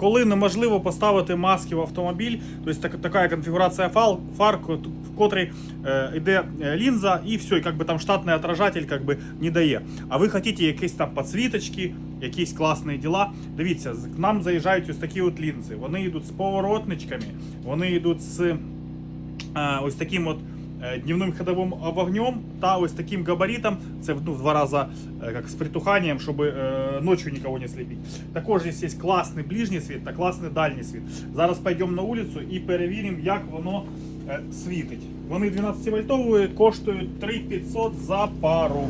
коли неможливо поставити маски в автомобіль, тобто так, така конфігурація фар, фар в котрій е, йде е, лінза, і все, і как би там штатний отражатель как би, не дає. А ви хочете якісь там підсвіточки, якісь класні діла. Дивіться, к нам заїжджають ось такі от лінзи. Вони йдуть з поворотничками, вони йдуть з е, ось таким от дневним ходовим вогнем та ось таким габаритом. Це ну, в два рази е, як з притуханням, щоб е, ночью никого не сліпити. Також є класний ближній світ та класний дальній світ. Зараз пойдемо на вулицю і перевіримо, як воно е, світить. Вони 12 вольтові, коштують 3500 за пару.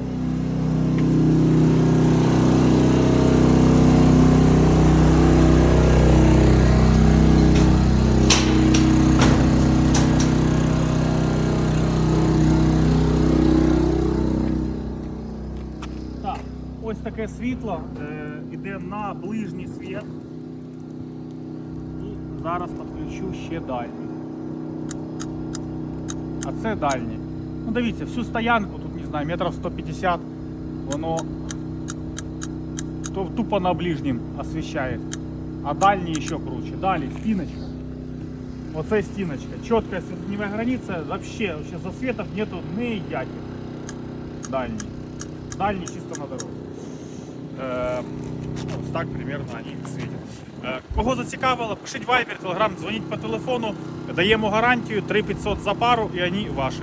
Так, ось таке світло е, іде на ближній світ. І зараз підключу ще дальній. А це дальній. Ну дивіться, всю стоянку, тут не знаю, метрів 150, воно тупо на ближнім освіщає. А дальній ще круче. Далі стіночка. Оце стіночка. Чітка світлова границя, вообще, вообще засветов нету ніяких. Дальній. Дальний чисто на дорогу. Е, ось так примерно вони світять. Е, кого зацікавило, пишіть вайбер, телеграм, дзвоніть по телефону, даємо гарантію 3500 за пару і вони ваші.